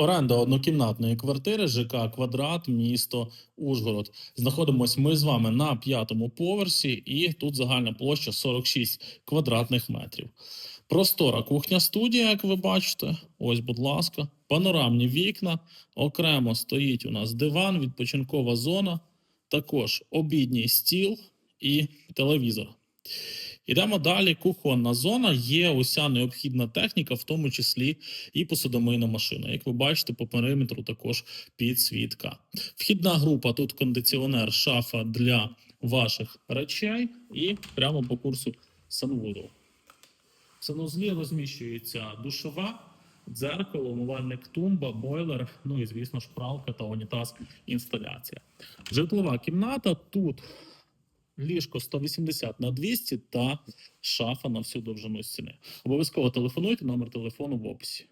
Оренда однокімнатної квартири ЖК Квадрат, місто Ужгород. Знаходимось ми з вами на п'ятому поверсі, і тут загальна площа 46 квадратних метрів. Простора кухня студія, як ви бачите. Ось, будь ласка, панорамні вікна. Окремо стоїть у нас диван, відпочинкова зона, також обідній стіл і телевізор. Ідемо далі. Кухонна зона. Є уся необхідна техніка, в тому числі і посудомийна машина. Як ви бачите, по периметру також підсвітка. Вхідна група тут кондиціонер, шафа для ваших речей, і прямо по курсу санвуду. В санузлі розміщується душова, дзеркало, умивальник тумба, бойлер, ну і звісно ж пралка та унітаз інсталяція. Житлова кімната тут ліжко 180 на 200 та шафа на всю довжину стіни. Обов'язково телефонуйте, номер телефону в описі.